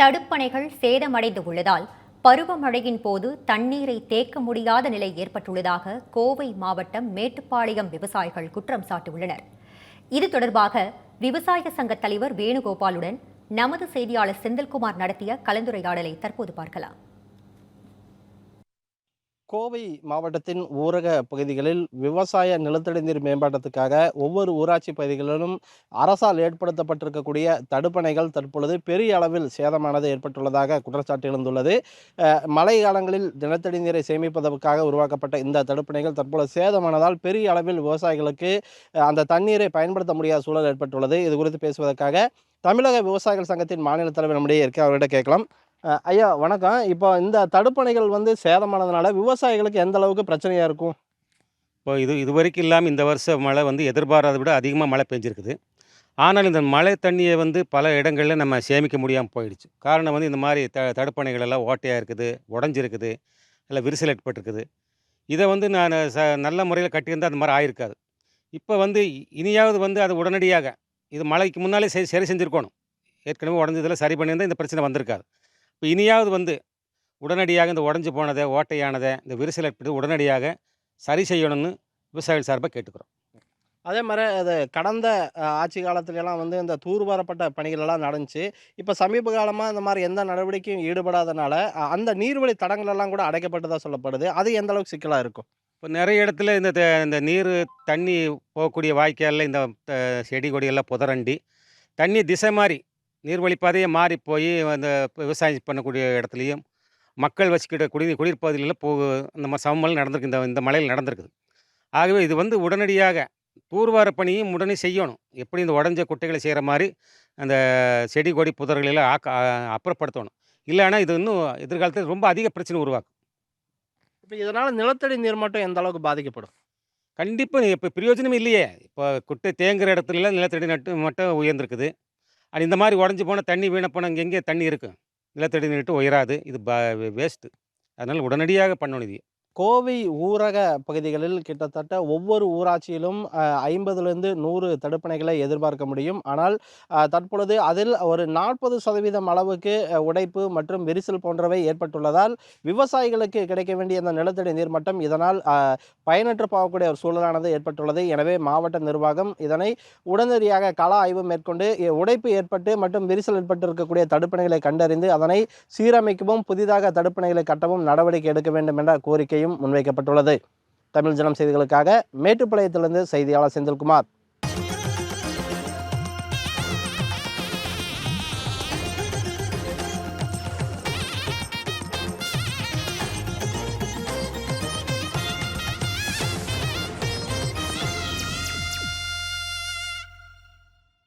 தடுப்பணைகள் சேதமடைந்து உள்ளதால் பருவமழையின் போது தண்ணீரை தேக்க முடியாத நிலை ஏற்பட்டுள்ளதாக கோவை மாவட்டம் மேட்டுப்பாளையம் விவசாயிகள் குற்றம் சாட்டியுள்ளனர். இது தொடர்பாக விவசாய சங்க தலைவர் வேணுகோபாலுடன் நமது செய்தியாளர் செந்தில்குமார் நடத்திய கலந்துரையாடலை தற்போது பார்க்கலாம். கோவை மாவட்டத்தின் ஊரக பகுதிகளில் விவசாய நிலத்தடி நீர் மேம்பாட்டத்துக்காக ஒவ்வொரு ஊராட்சி பகுதிகளிலும் அரசால் ஏற்படுத்தப்பட்டிருக்கக்கூடிய தடுப்பணைகள் தற்பொழுது பெரிய அளவில் சேதமானது ஏற்பட்டுள்ளதாக குற்றச்சாட்டு எழுந்துள்ளது. மழை காலங்களில் நிலத்தடி நீரை சேமிப்பதற்காக உருவாக்கப்பட்ட இந்த தடுப்பணைகள் தற்பொழுது சேதமானதால் பெரிய அளவில் விவசாயிகளுக்கு அந்த தண்ணீரை பயன்படுத்த முடியாத சூழல் ஏற்பட்டுள்ளது. இது குறித்து பேசுவதற்காக தமிழக விவசாயிகள் சங்கத்தின் மாநில தலைவர் நம்முடைய இருக்க அவர்கிட்ட கேட்கலாம். ஐயா வணக்கம். இப்போ இந்த தடுப்பணைகள் வந்து சேதமானதுனால விவசாயிகளுக்கு எந்த அளவுக்கு பிரச்சனையாக இருக்கும்? இப்போ இது இது வரைக்கும் இல்லாமல் இந்த வருஷம் மழை வந்து எதிர்பாராத விட அதிகமாக மழை பெஞ்சிருக்குது. ஆனால் இந்த மழை தண்ணியை வந்து பல இடங்களில் நம்ம சேமிக்க முடியாமல் போயிடுச்சு. காரணம் வந்து இந்த மாதிரி த தடுப்பணைகள் எல்லாம் ஓட்டையாக இருக்குது உடஞ்சிருக்குது இல்லை விரிசல் ஏற்பட்டிருக்குது இதை வந்து நான் ச நல்ல முறையில் கட்டியிருந்தால் அந்த மாதிரி ஆயிருக்காது. இப்போ வந்து இனியாவது வந்து அது உடனடியாக இது மழைக்கு முன்னாலே சரி சரி செஞ்சுருக்கணும். ஏற்கனவே உடஞ்சதில் சரி பண்ணியிருந்தால் இந்த பிரச்சனை வந்திருக்காது. இப்போ இனியாவது வந்து உடனடியாக இந்த உடஞ்சி போனதை ஓட்டையானதை இந்த விரிசல் ஏற்பட்டு உடனடியாக சரி செய்யணும்னு விவசாயிகள் சார்பாக கேட்டுக்கிறோம். அதே மாதிரி அது கடந்த ஆட்சி காலத்துல எல்லாம் வந்து இந்த தூர்வாரப்பட்ட பணிகள் எல்லாம் நடந்துச்சு. இப்போ சமீப காலமாக இந்த மாதிரி எந்த நடவடிக்கையும் ஈடுபடாதனால அந்த நீர்வழி தடங்கள் எல்லாம் கூட அடைக்கப்பட்டதா சொல்லப்படுது. அது எந்த அளவுக்கு சிக்கலாக இருக்கும்? இப்போ நிறைய இடத்துல இந்த இந்த நீர் தண்ணி போகக்கூடிய வாய்க்காலில் இந்த செடி கொடியெல்லாம் புதரண்டி தண்ணி திசை மாறி நீர்வழிப்பாதையே மாறி போய் அந்த விவசாயம் பண்ணக்கூடிய இடத்துலையும் மக்கள் வசிக்கிற குடி குடியிருப்பு பகுதிகளில் போ இந்த மாதிரி சமமல் நடந்திருக்கு இந்த இந்த மழையில் நடந்திருக்குது. ஆகவே இது வந்து உடனடியாக தூர்வார பணியும் உடனே செய்யணும். எப்படி இந்த உடஞ்ச குட்டைகளை செய்கிற மாதிரி அந்த செடி கொடி புதர்களெல்லாம் ஆக்க அப்புறப்படுத்தணும். இல்லைன்னா இது இன்னும் எதிர்காலத்தில் ரொம்ப அதிக பிரச்சனை உருவாக்கும். இப்போ இதனால நிலத்தடி நீர் மட்டும் எந்த அளவுக்கு பாதிக்கப்படும்? கண்டிப்பாக இப்போ பிரயோஜனம் இல்லையே. இப்போ குட்டை தேங்குற இடத்துல நிலத்தடி நட்டு மட்டும் உயர்ந்திருக்குது. அது இந்த மாதிரி உடஞ்சி போனால் தண்ணி வீண போன இங்கே எங்கே தண்ணி இருக்கும் நிலத்தடி நீட்டு உயராது. இது ப வேஸ்ட்டு அதனால் உடனடியாக பண்ணணும் இது. கோவை ஊரக பகுதிகளில் கிட்டத்தட்ட ஒவ்வொரு ஊராட்சியிலும் ஐம்பதுலேருந்து நூறு தடுப்பணைகளை எதிர்பார்க்க முடியும். ஆனால் தற்பொழுது அதில் ஒரு நாற்பது சதவீதம் அளவுக்கு உடைப்பு மற்றும் விரிசல் போன்றவை ஏற்பட்டுள்ளதால் விவசாயிகளுக்கு கிடைக்க வேண்டிய அந்த நிலத்தடி நீர்மட்டம் இதனால் பயனற்று போகக்கூடிய ஒரு சூழலானது ஏற்பட்டுள்ளது. எனவே மாவட்ட நிர்வாகம் இதனை உடனடியாக கள ஆய்வு மேற்கொண்டு உடைப்பு ஏற்பட்டு மற்றும் விரிசல் ஏற்பட்டு இருக்கக்கூடிய தடுப்பணைகளை கண்டறிந்து அதனை சீரமைக்கவும் புதிதாக தடுப்பணைகளை கட்டவும் நடவடிக்கை எடுக்க வேண்டும் என்ற கோரிக்கையும் முன்வைக்கப்பட்டுள்ளது. தமிழ் ஜனம் செய்திகளுக்காக மேட்டுப்பாளையத்திலிருந்து செய்தியாளர் செந்தில்குமார்.